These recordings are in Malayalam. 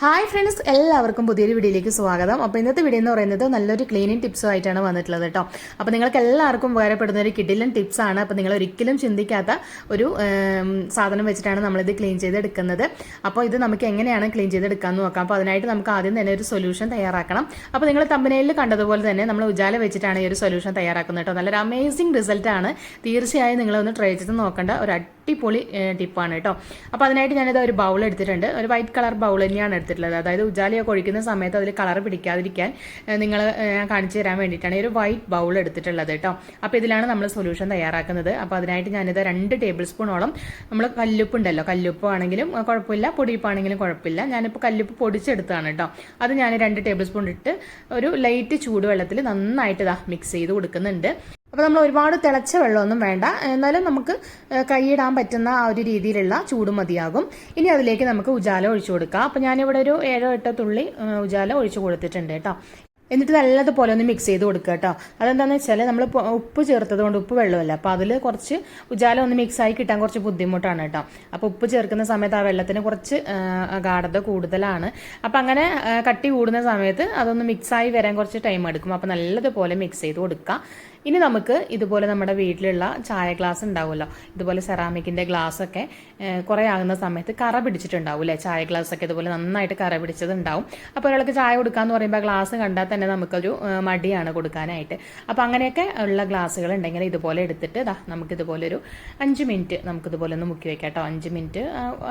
ഹായ് ഫ്രണ്ട്സ് എല്ലാവർക്കും പുതിയൊരു വീഡിയോയിലേക്ക് സ്വാഗതം. അപ്പോൾ ഇന്നത്തെ വീഡിയോ എന്ന് പറയുന്നത് നല്ലൊരു ക്ലീനിങ് ടിപ്സും ആയിട്ടാണ് വന്നിട്ടുള്ളത് കേട്ടോ. അപ്പോൾ നിങ്ങൾക്ക് എല്ലാവർക്കും ഉപകാരപ്പെടുന്ന ഒരു കിഡിലൻ ടിപ്സാണ് അപ്പോൾ നിങ്ങൾ ഒരിക്കലും ചിന്തിക്കാത്ത ഒരു സാധനം വെച്ചിട്ടാണ് നമ്മളിത് ക്ലീൻ ചെയ്തെടുക്കുന്നത്. അപ്പോൾ ഇത് നമുക്ക് എങ്ങനെയാണ് ക്ലീൻ ചെയ്തെടുക്കാമെന്ന് നോക്കാം. അപ്പോൾ അതിനായിട്ട് നമുക്ക് ആദ്യം തന്നെ ഒരു സൊല്യൂഷൻ തയ്യാറാക്കണം. അപ്പോൾ നിങ്ങൾ തമ്പനയിൽ കണ്ടതുപോലെ തന്നെ നമ്മൾ ഉജാല വെച്ചിട്ടാണ് ഈ ഒരു സൊല്യൂഷൻ തയ്യാറാക്കുന്നത് കേട്ടോ. നല്ലൊരു അമേസിംഗ് റിസൾട്ടാണ് തീർച്ചയായും നിങ്ങളൊന്ന് ട്രൈ ചെയ്ത് നോക്കേണ്ട ഒരു അടിപൊളി ടിപ്പാണ് കേട്ടോ. അപ്പോൾ അതിനായിട്ട് ഞാനിത് ഒരു ബൗൾ എടുത്തിട്ടുണ്ട്. ഒരു വൈറ്റ് കളർ ബൗൾ തന്നെയാണ് എടുത്തിട്ടുള്ളത്. അതായത് ഉജാലയൊക്കെ ഒഴിക്കുന്ന സമയത്ത് അതിൽ കളർ പിടിക്കാതിരിക്കാൻ നിങ്ങൾ കാണിച്ചു തരാൻ വേണ്ടിയിട്ടാണ് ഒരു വൈറ്റ് ബൗൾ എടുത്തിട്ടുള്ളത് കേട്ടോ. അപ്പോൾ ഇതിലാണ് നമ്മൾ സൊല്യൂഷൻ തയ്യാറാക്കുന്നത്. അപ്പോൾ അതിനായിട്ട് ഞാനിത് രണ്ട് ടേബിൾ സ്പൂണോളം നമ്മൾ കല്ലുപ്പ് ഉണ്ടല്ലോ കല്ലുപ്പ് ആണെങ്കിലും കുഴപ്പമില്ല പൊടിയിപ്പാണെങ്കിലും കുഴപ്പമില്ല. ഞാനിപ്പോൾ കല്ലുപ്പ് പൊടിച്ചെടുത്താണ് കേട്ടോ. അത് ഞാൻ രണ്ട് ടേബിൾ സ്പൂൺ ഇട്ട് ഒരു ലൈറ്റ് ചൂടുവെള്ളത്തിൽ നന്നായിട്ട് ഇതാ മിക്സ് ചെയ്ത് കൊടുക്കുന്നുണ്ട്. അപ്പോൾ നമ്മൾ ഒരുപാട് തിളച്ച വെള്ളമൊന്നും വേണ്ട. എന്നാലും നമുക്ക് കൈയിടാൻ പറ്റുന്ന ആ ഒരു രീതിയിലുള്ള ചൂട് മതിയാകും. ഇനി അതിലേക്ക് നമുക്ക് ഉജാല ഒഴിച്ചു കൊടുക്കാം. അപ്പോൾ ഞാനിവിടെ ഒരു ഏഴോ എട്ടോ തുള്ളി ഉജാല ഒഴിച്ചു കൊടുത്തിട്ടുണ്ട് കേട്ടോ. എന്നിട്ട് നല്ലതുപോലെ ഒന്ന് മിക്സ് ചെയ്ത് കൊടുക്കുക കേട്ടോ. അതെന്താണെന്ന് വെച്ചാൽ നമ്മൾ ഉപ്പ് ചേർത്തത് കൊണ്ട് ഉപ്പ് വെള്ളമല്ല? അപ്പോൾ അതിൽ കുറച്ച് ഉജാല ഒന്ന് മിക്സ് ആയി കിട്ടാൻ കുറച്ച് ബുദ്ധിമുട്ടാണ് കേട്ടോ. അപ്പോൾ ഉപ്പ് ചേർക്കുന്ന സമയത്ത് ആ വെള്ളത്തിന് കുറച്ച് ഗാഠത കൂടുതലാണ്. അപ്പോൾ അങ്ങനെ കട്ടി കൂടുന്ന സമയത്ത് അതൊന്ന് ആയി വരാൻ കുറച്ച് ടൈം എടുക്കും. അപ്പോൾ നല്ലതുപോലെ മിക്സ് ചെയ്ത് കൊടുക്കുക ഇനി നമുക്ക് ഇതുപോലെ നമ്മുടെ വീട്ടിലുള്ള ചായ ഗ്ലാസ് ഉണ്ടാവുമല്ലോ. ഇതുപോലെ സെറാമിക്കിന്റെ ഗ്ലാസ് ഒക്കെ കുറേ ആകുന്ന സമയത്ത് കറ പിടിച്ചിട്ടുണ്ടാവും അല്ലേ ചായ ഗ്ലാസ് ഒക്കെ ഇതുപോലെ നന്നായിട്ട് കറ പിടിച്ചതുണ്ടാവും. അപ്പോൾ ഒരാൾക്ക് ചായ കൊടുക്കാന്ന് പറയുമ്പോൾ ഗ്ലാസ് കണ്ടാൽ തന്നെ നമുക്കൊരു മടിയാണ് കൊടുക്കാനായിട്ട്. അപ്പോൾ അങ്ങനെയൊക്കെ ഉള്ള ഗ്ലാസ്സുകൾ ഉണ്ടെങ്കിൽ ഇതുപോലെ എടുത്തിട്ട് ഇതാ നമുക്ക് ഇതുപോലെ ഒരു അഞ്ച് മിനിറ്റ് നമുക്ക് ഇതുപോലെ ഒന്ന് മുക്കി വെക്കാം കേട്ടോ. അഞ്ച് മിനിറ്റ്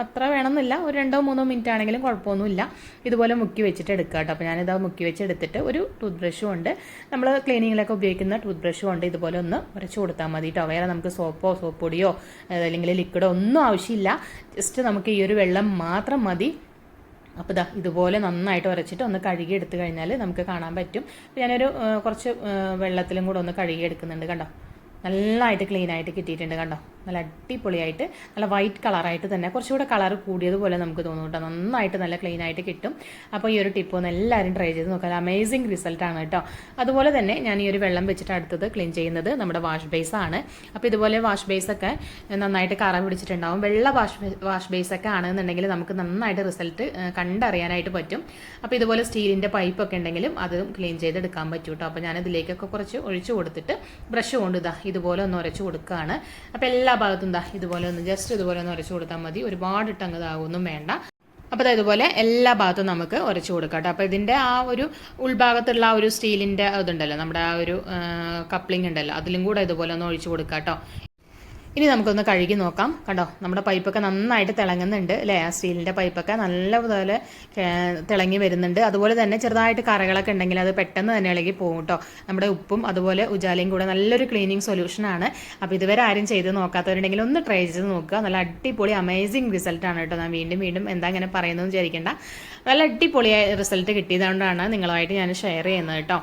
അത്ര വേണമെന്നില്ല. ഒരു രണ്ടോ മൂന്നോ മിനിറ്റ് ആണെങ്കിലും കുഴപ്പമൊന്നുമില്ല. ഇതുപോലെ മുക്കി വെച്ചിട്ട് എടുക്കാട്ടോ കേട്ടോ. അപ്പോൾ ഞാനിത് മുക്കി വെച്ച് എടുത്തിട്ട് ഒരു ടൂത്ത് ബ്രഷും ഉണ്ട്. നമ്മൾ ക്ലീനിങ്ങിലൊക്കെ ഉപയോഗിക്കുന്ന ടൂത്ത് ബ്രഷും ഉണ്ട് ഇതുപോലെ ഒന്ന് ഉരച്ച് കൊടുത്താൽ മതി കേട്ടോ വേറെ നമുക്ക് സോപ്പോ സോപ്പ് പൊടിയോ അല്ലെങ്കിൽ ലിക്വിഡോ ഒന്നും ആവശ്യമില്ല. ജസ്റ്റ് നമുക്ക് ഈ ഒരു വെള്ളം മാത്രം മതി. അപ്പോൾ ഇതാ ഇതുപോലെ നന്നായിട്ട് ഉരച്ചിട്ട് ഒന്ന് കഴുകി എടുത്തു കഴിഞ്ഞാൽ നമുക്ക് കാണാൻ പറ്റും. ഞാനൊരു കുറച്ച് വെള്ളത്തിലും കൂടെ ഒന്ന് കഴുകി എടുക്കുന്നുണ്ട് കണ്ടോ? നല്ലതായിട്ട് ക്ലീനായിട്ട് കിട്ടിയിട്ടുണ്ട് കണ്ടോ? നല്ല അടിപൊളിയായിട്ട് നല്ല വൈറ്റ് കളറായിട്ട് തന്നെ കുറച്ചുകൂടെ കളർ കൂടിയതുപോലെ നമുക്ക് തോന്നും കേട്ടോ. നന്നായിട്ട് നല്ല ക്ലീൻ ആയിട്ട് കിട്ടും. അപ്പോൾ ഈ ഒരു ടിപ്പ് ഒന്ന് എല്ലാവരും ട്രൈ ചെയ്ത് നോക്കാം. അമേസിങ് റിസൾട്ടാണ് കേട്ടോ. അതുപോലെ തന്നെ ഞാൻ ഈ ഒരു വെള്ളം വെച്ചിട്ട് അടുത്തത് ക്ലീൻ ചെയ്യുന്നത് നമ്മുടെ വാഷ് ബേസ് ആണ്. അപ്പോൾ ഇതുപോലെ വാഷ് ബേസ് ഒക്കെ നന്നായിട്ട് കറ പിടിച്ചിട്ടുണ്ടാവും. വെള്ള വാഷ് വാഷ് ബേസ് ഒക്കെ ആണെന്നുണ്ടെങ്കിൽ നമുക്ക് നന്നായിട്ട് റിസൾട്ട് കണ്ടറിയാനായിട്ട് പറ്റും. അപ്പോൾ ഇതുപോലെ സ്റ്റീലിന്റെ പൈപ്പ് ഒക്കെ ഉണ്ടെങ്കിലും അത് ക്ലീൻ ചെയ്തെടുക്കാൻ പറ്റും കേട്ടോ. അപ്പോൾ ഞാൻ ഇതിലേക്കൊക്കെ കുറച്ച് ഒഴിച്ചു കൊടുത്തിട്ട് ബ്രഷ് കൊണ്ട് ഇതാ ഇതുപോലെ ഒന്ന് ഉരച്ചു കൊടുക്കുകയാണ്. അപ്പോൾ എല്ലാ ഭാഗത്തും ഇതാ ഇതുപോലെ ഒന്ന് ജസ്റ്റ് ഇതുപോലെ ഒന്ന് ഉരച്ചു കൊടുത്താൽ മതി. ഒരുപാട് ഇട്ടങ്ങ് ഇതാകൊന്നും വേണ്ട. അപ്പോൾ അതായത് ഇതുപോലെ എല്ലാ ഭാഗത്തും നമുക്ക് ഉരച്ചു കൊടുക്കാം കേട്ടോ. അപ്പോൾ ഇതിന്റെ ആ ഒരു ഉൾഭാഗത്തുള്ള ആ ഒരു സ്റ്റീലിന്റെ ഇതുണ്ടല്ലോ നമ്മുടെ ആ ഒരു കപ്ലിംഗ് ഉണ്ടല്ലോ അതിലും കൂടെ ഇതുപോലെ ഒന്ന് ഒഴിച്ചു കൊടുക്കാം കേട്ടോ. ഇനി നമുക്കൊന്ന് കഴുകി നോക്കാം. കണ്ടോ? നമ്മുടെ പൈപ്പൊക്കെ നന്നായിട്ട് തിളങ്ങുന്നുണ്ട് അല്ലേ? ആ സ്റ്റീലിന്റെ പൈപ്പൊക്കെ നല്ലപോലെ തിളങ്ങി വരുന്നുണ്ട്. അതുപോലെ തന്നെ ചെറുതായിട്ട് കറകളൊക്കെ ഉണ്ടെങ്കിൽ അത് പെട്ടെന്ന് തന്നെ ഇളകി പോകും കേട്ടോ. നമ്മുടെ ഉപ്പും അതുപോലെ ഉജാലയും കൂടെ നല്ലൊരു ക്ലീനിങ് സൊല്യൂഷനാണ് അപ്പോൾ ഇതുവരെ ആരും ചെയ്ത് നോക്കാത്തവരുണ്ടെങ്കിൽ ഒന്ന് ട്രൈ ചെയ്ത് നോക്കുക. നല്ല അടിപൊളി അമേസിങ് റിസൾട്ടാണ് കേട്ടോ. ഞാൻ വീണ്ടും വീണ്ടും എന്താ ഇങ്ങനെ പറയുന്നതെന്ന് വിചാരിക്കേണ്ട. നല്ല അടിപൊളിയായ റിസൾട്ട് കിട്ടിയതുകൊണ്ടാണ് നിങ്ങളുമായിട്ട് ഞാൻ ഷെയർ ചെയ്യുന്നത് കേട്ടോ.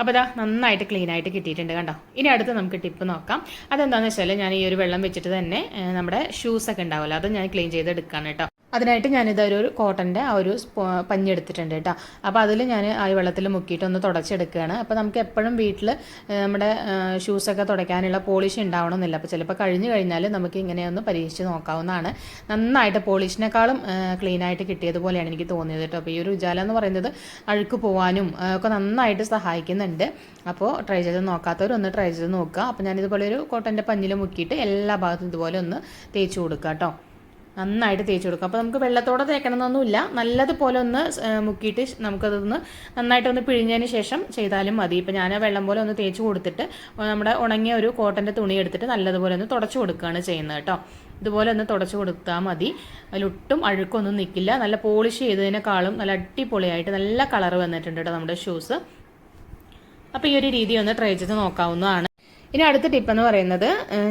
അപ്പോൾ ഇതാ നന്നായിട്ട് ക്ലീൻ ആയിട്ട് കിട്ടിയിട്ടുണ്ട് കണ്ടോ? ഇനി അടുത്ത് നമുക്ക് ടിപ്പ് നോക്കാം. അതെന്താണെന്ന് വെച്ചാൽ ഞാൻ ഈ ഒരു വെള്ളം വെച്ചിട്ട് തന്നെ നമ്മുടെ ഷൂസ് ഒക്കെ ഉണ്ടാവുമല്ലോ അത് ഞാൻ ക്ലീൻ ചെയ്തെടുക്കാണ് കേട്ടോ. അതിനായിട്ട് ഞാനിതൊരു കോട്ടന്റെ ആ ഒരു പഞ്ഞി എടുത്തിട്ടുണ്ട് കേട്ടോ. അപ്പോൾ അതിൽ ഞാൻ ആ വെള്ളത്തിൽ മുക്കിയിട്ട് ഒന്ന് തുടച്ചെടുക്കുകയാണ്. അപ്പോൾ നമുക്ക് എപ്പോഴും വീട്ടിൽ നമ്മുടെ ഷൂസൊക്കെ തുടയ്ക്കാനുള്ള പോളിഷ് ഉണ്ടാവണമെന്നില്ല. അപ്പോൾ ചിലപ്പോൾ കഴിഞ്ഞു കഴിഞ്ഞാൽ നമുക്ക് ഇങ്ങനെയൊന്ന് പരീക്ഷിച്ച് നോക്കാവുന്നതാണ്. നന്നായിട്ട് പോളിഷിനേക്കാളും ക്ലീൻ ആയിട്ട് കിട്ടിയതുപോലെയാണ് എനിക്ക് തോന്നിയത് കേട്ടോ. അപ്പോൾ ഈ ഒരു ഉജാല എന്ന് പറയുന്നത് അഴുക്ക് പോകാനും ഒക്കെ നന്നായിട്ട് സഹായിക്കുന്നുണ്ട്. അപ്പോൾ ട്രൈ ചെയ്ത് നോക്കാത്തവരൊന്ന് ട്രൈ ചെയ്ത് നോക്കുക. അപ്പോൾ ഞാനിതുപോലെ ഒരു കോട്ടന്റെ പഞ്ഞിൽ മുക്കിയിട്ട് എല്ലാ ഭാഗത്തും ഇതുപോലെ ഒന്ന് തേച്ച് കൊടുക്കുക കേട്ടോ. നന്നായിട്ട് തേച്ച് കൊടുക്കുക അപ്പോൾ നമുക്ക് വെള്ളത്തോടെ തേക്കണമെന്നൊന്നുമില്ല. നല്ലതുപോലെ ഒന്ന് മുക്കിയിട്ട് നമുക്കതൊന്ന് നന്നായിട്ടൊന്ന് പിഴിഞ്ഞതിന് ശേഷം ചെയ്താലും മതി. ഇപ്പോൾ ഞാൻ വെള്ളം പോലെ ഒന്ന് തേച്ച് കൊടുത്തിട്ട് നമ്മുടെ ഉണങ്ങിയ ഒരു കോട്ടന്റെ തുണി എടുത്തിട്ട് നല്ലതുപോലെ ഒന്ന് തുടച്ചു കൊടുക്കുകയാണ് ചെയ്യുന്നത് കേട്ടോ. ഇതുപോലെ ഒന്ന് തുടച്ചു കൊടുത്താൽ മതി. അതിലൊട്ടും അഴുക്കൊന്നും നിൽക്കില്ല നല്ല പോളിഷ് ചെയ്തതിനേക്കാളും നല്ല അടിപൊളിയായിട്ട് നല്ല കളർ വന്നിട്ടുണ്ട് കേട്ടോ നമ്മുടെ ഷൂസ് അപ്പോൾ ഈ ഒരു രീതി ഒന്ന് ട്രൈ ചെയ്ത് നോക്കാവുന്നതാണ്. ഇനി അടുത്ത ടിപ്പ് എന്ന് പറയുന്നത്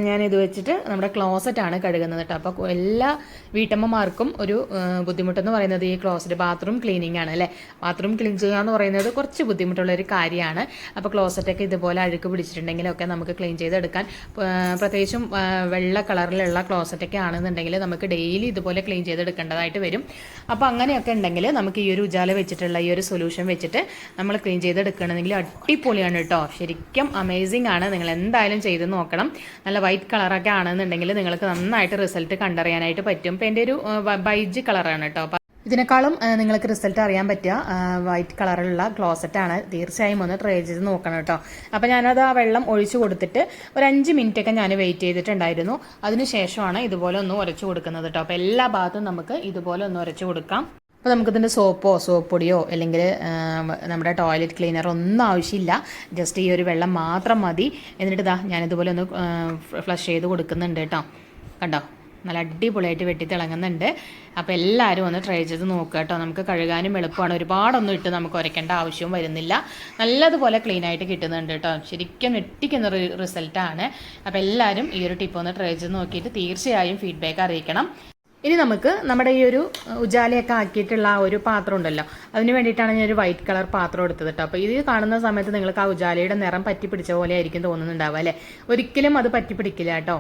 ഞാൻ ഇത് വെച്ചിട്ട് നമ്മുടെ ക്ലോസറ്റ് ആണ് കഴുകുന്നത് കേട്ടോ അപ്പോൾ എല്ലാ വീട്ടമ്മമാർക്കും ഒരു ബുദ്ധിമുട്ടെന്ന് പറയുന്നത് ഈ ക്ലോസറ്റ് ബാത്റൂം ക്ലീനിങ് ആണ് അല്ലേ? ബാത്റൂം ക്ലീൻ ചെയ്യുക എന്ന് പറയുന്നത് കുറച്ച് ബുദ്ധിമുട്ടുള്ള ഒരു കാര്യമാണ്. അപ്പോൾ ക്ലോസറ്റൊക്കെ ഇതുപോലെ അഴുക്ക് പിടിച്ചിട്ടുണ്ടെങ്കിലൊക്കെ നമുക്ക് ക്ലീൻ ചെയ്തെടുക്കാൻ പ്രത്യേകിച്ചും വെള്ള കളറിലുള്ള ക്ലോസറ്റൊക്കെ ആണെന്നുണ്ടെങ്കിൽ നമുക്ക് ഡെയിലി ഇതുപോലെ ക്ലീൻ ചെയ്തെടുക്കേണ്ടതായിട്ട് വരും. അപ്പോൾ അങ്ങനെയൊക്കെ ഉണ്ടെങ്കിൽ നമുക്ക് ഈ ഒരു ഉജാല വെച്ചിട്ടുള്ള ഈ ഒരു സൊല്യൂഷൻ വെച്ചിട്ട് നമ്മൾ ക്ലീൻ ചെയ്തെടുക്കണമെങ്കിൽ അടിപൊളിയാണ് കേട്ടോ ശരിക്കും അമേസിംഗ് ആണ്. നിങ്ങൾ എന്തായാലും ചെയ്ത് നോക്കണം. നല്ല വൈറ്റ് കളറൊക്കെ ആണെന്നുണ്ടെങ്കിൽ നിങ്ങൾക്ക് നന്നായിട്ട് റിസൾട്ട് കണ്ടറിയാനായിട്ട് പറ്റും. ഇപ്പം എന്റെ ഒരു ബൈജ് കളറാണ് കേട്ടോ ഇതിനേക്കാളും നിങ്ങൾക്ക് റിസൾട്ട് അറിയാൻ പറ്റുക. വൈറ്റ് കളറിലുള്ള ആണ്. തീർച്ചയായും ഒന്ന് ട്രൈ ചെയ്ത് നോക്കണം കേട്ടോ അപ്പോൾ ഞാനത് ആ വെള്ളം ഒഴിച്ചു കൊടുത്തിട്ട് ഒരു അഞ്ച് മിനിറ്റ് ഒക്കെ ഞാൻ വെയിറ്റ് ചെയ്തിട്ടുണ്ടായിരുന്നു. അതിനുശേഷമാണ് ഇതുപോലെ ഒന്ന് ഉരച്ചു കൊടുക്കുന്നത് കേട്ടോ അപ്പോൾ എല്ലാ ഭാഗത്തും നമുക്ക് ഇതുപോലെ ഒന്ന് ഉരച്ചു കൊടുക്കാം. അപ്പോൾ നമുക്കിതിന്റെ സോപ്പോ സോപ്പ് പൊടിയോ അല്ലെങ്കിൽ നമ്മുടെ ടോയ്ലറ്റ് ക്ലീനറോ ഒന്നും ആവശ്യമില്ല. ജസ്റ്റ് ഈ ഒരു വെള്ളം മാത്രം മതി. എന്നിട്ട് ഇതാ ഞാനിതുപോലെ ഒന്ന് ഫ്ലഷ് ചെയ്ത് കൊടുക്കുന്നുണ്ട് കേട്ടോ. കണ്ടോ? നല്ല അടിപൊളിയായിട്ട് വെട്ടി തിളങ്ങുന്നുണ്ട്. അപ്പോൾ എല്ലാവരും ഒന്ന് ട്രൈ ചെയ്ത് നോക്കുക കേട്ടോ. നമുക്ക് കഴുകാനും എളുപ്പമാണ്. ഒരുപാടൊന്നും ഇട്ട് നമുക്ക് ഉരയ്ക്കേണ്ട ആവശ്യവും വരുന്നില്ല. നല്ലതുപോലെ ക്ലീൻ ആയിട്ട് കിട്ടുന്നുണ്ട് കേട്ടോ. ശരിക്കും ഞെട്ടിക്കുന്ന റിസൾട്ടാണ് അപ്പോൾ എല്ലാവരും ഈ ഒരു ടിപ്പ് ഒന്ന് ട്രൈ ചെയ്ത് നോക്കിയിട്ട് തീർച്ചയായും ഫീഡ്ബാക്ക് അറിയിക്കണം. ഇനി നമുക്ക് നമ്മുടെ ഈ ഒരു ഉജാലയൊക്കെ ആക്കിയിട്ടുള്ള ആ ഒരു പാത്രം ഉണ്ടല്ലോ. അതിന് വേണ്ടിയിട്ടാണ് ഞാൻ ഒരു വൈറ്റ് കളർ പാത്രം എടുത്തത് കേട്ടോ അപ്പോൾ ഇത് കാണുന്ന സമയത്ത് നിങ്ങൾക്ക് ആ ഉജാലയുടെ നിറം പറ്റി പിടിച്ച പോലെ ആയിരിക്കും തോന്നുന്നുണ്ടാവുക അല്ലേ? ഒരിക്കലും അത് പറ്റി പിടിക്കില്ല കേട്ടോ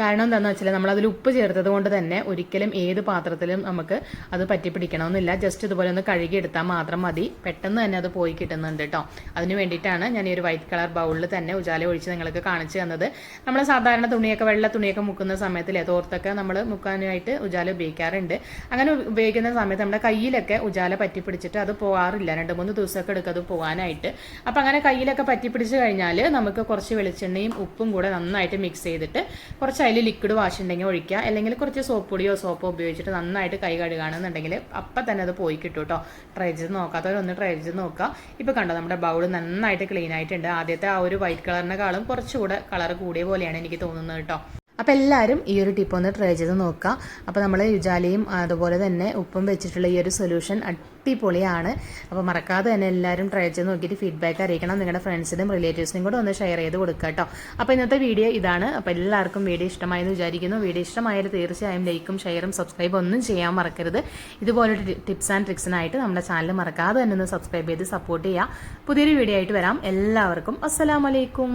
കാരണം എന്താണെന്ന് വെച്ചാൽ നമ്മൾ അതിൽ ഉപ്പ് ചേർത്തത് കൊണ്ട് തന്നെ ഒരിക്കലും ഏത് പാത്രത്തിലും നമുക്ക് അത് പറ്റി പിടിക്കണമെന്നില്ല ജസ്റ്റ് ഇതുപോലെ ഒന്ന് കഴുകി എടുത്താൽ മാത്രം മതി. പെട്ടെന്ന് തന്നെ അത് പോയി കിട്ടുന്നുണ്ട് കേട്ടോ അതിന് വേണ്ടിയിട്ടാണ് ഞാൻ ഈ ഒരു വൈറ്റ് കളർ ബൗളിൽ തന്നെ ഉജാല ഒഴിച്ച് നിങ്ങൾക്ക് കാണിച്ചു തന്നത്. നമ്മൾ സാധാരണ തുണിയൊക്കെ വെള്ള തുണിയൊക്കെ മുക്കുന്ന സമയത്തിലെ തോർത്തൊക്കെ നമ്മൾ മുക്കാനായിട്ട് ഉജാല ഉപയോഗിക്കാറുണ്ട്. അങ്ങനെ ഉപയോഗിക്കുന്ന സമയത്ത് നമ്മുടെ കയ്യിലൊക്കെ ഉജാല പറ്റി പിടിച്ചിട്ട് അത് പോകാറില്ല രണ്ട് മൂന്ന് ദിവസമൊക്കെ എടുക്കും അത് പോകാനായിട്ട് അപ്പം അങ്ങനെ കയ്യിലൊക്കെ പറ്റി പിടിച്ച് കഴിഞ്ഞാൽ നമുക്ക് കുറച്ച് വെളിച്ചെണ്ണയും ഉപ്പും കൂടെ നന്നായിട്ട് മിക്സ് ചെയ്തിട്ട് കുറച്ച് അതിൽ ലിക്വിഡ് വാഷ് ഉണ്ടെങ്കിൽ ഒഴിക്കുക. അല്ലെങ്കിൽ കുറച്ച് സോപ്പ് പൊടിയോ സോപ്പോ ഉപയോഗിച്ചിട്ട് നന്നായിട്ട് കൈ കഴുകുകയാണെന്നുണ്ടെങ്കിൽ അപ്പം തന്നെ അത് പോയി കിട്ടും കേട്ടോ ട്രൈ ചെയ്ത് നോക്കാത്തവരൊന്ന് ട്രൈ ചെയ്ത് നോക്കുക. ഇപ്പോൾ കണ്ടോ നമ്മുടെ ബൗൾ നന്നായിട്ട് ക്ലീൻ ആയിട്ടുണ്ട്. ആദ്യത്തെ ആ ഒരു വൈറ്റ് കളറിനെക്കാളും കുറച്ചുകൂടെ കളർ കൂടിയ പോലെയാണ് എനിക്ക് തോന്നുന്നത് കേട്ടോ അപ്പോൾ എല്ലാവരും ഈ ഒരു ടിപ്പ് ഒന്ന് ട്രൈ ചെയ്ത് നോക്കുക അപ്പോൾ നമ്മൾ യുജാലിയും അതുപോലെ തന്നെ ഉപ്പും വെച്ചിട്ടുള്ള ഈ ഒരു സൊല്യൂഷൻ അടിപൊളിയാണ്. അപ്പോൾ മറക്കാതെ തന്നെ എല്ലാവരും ട്രൈ ചെയ്ത് നോക്കിയിട്ട് ഫീഡ്ബാക്ക് അറിയിക്കണം. നിങ്ങളുടെ ഫ്രണ്ട്സിനും റിലേറ്റീവ്സിനും കൂടെ ഒന്ന് ഷെയർ ചെയ്ത് കൊടുക്കുക കേട്ടോ അപ്പോൾ ഇന്നത്തെ വീഡിയോ ഇതാണ്. അപ്പോൾ എല്ലാവർക്കും വീഡിയോ ഇഷ്ടമായെന്ന് വിചാരിക്കുന്നു. വീഡിയോ ഇഷ്ടമായാലും തീർച്ചയായും ലൈക്കും ഷെയറും സബ്സ്ക്രൈബും ഒന്നും ചെയ്യാൻ മറക്കരുത്. ഇതുപോലൊരു ടിപ്സ് ആൻഡ് ട്രിക്സിനായിട്ട് നമ്മുടെ ചാനൽ മറക്കാതെ തന്നെ ഒന്ന് സബ്സ്ക്രൈബ് ചെയ്ത് സപ്പോർട്ട് ചെയ്യുക പുതിയൊരു വീഡിയോ ആയിട്ട് വരാം. എല്ലാവർക്കും അസ്സലാമലൈക്കും